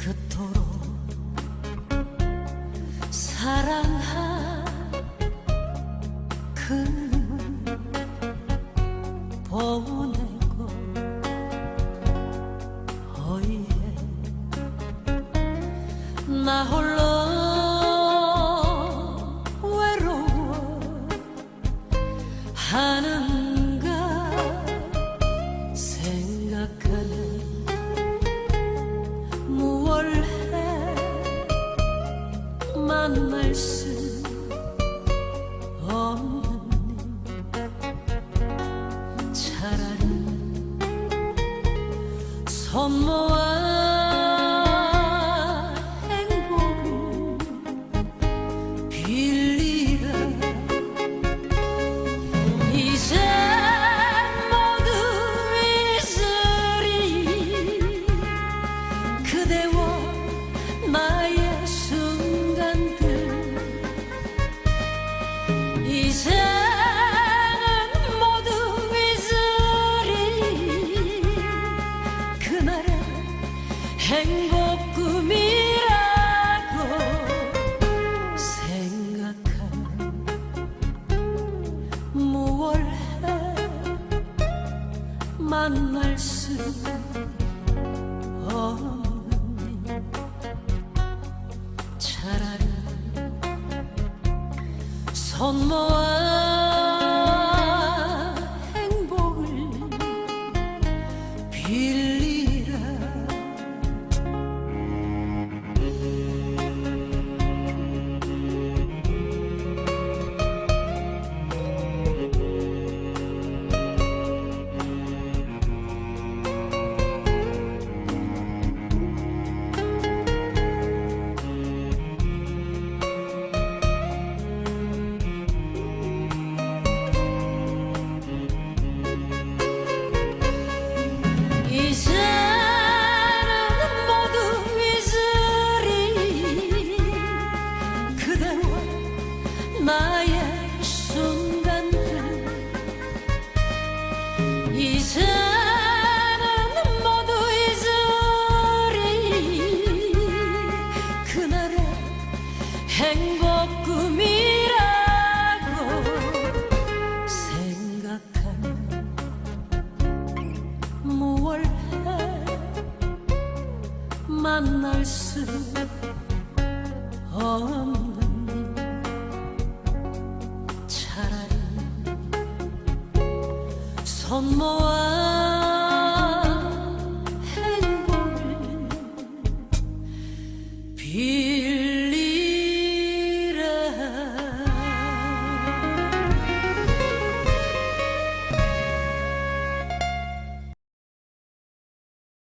그토록 사랑한 그 보내고 어이에 나 홀 만날 수 없는 님 차라리 손 모아 행복 꿈이라고 생각하면 무얼 해 만날 수 없는 차라리 손 모아 이제는 모두 잊으리 그대와 나의 순간들. 이제 무얼 해 만날 수 없는 일 차라리 손 모아 행복을 빌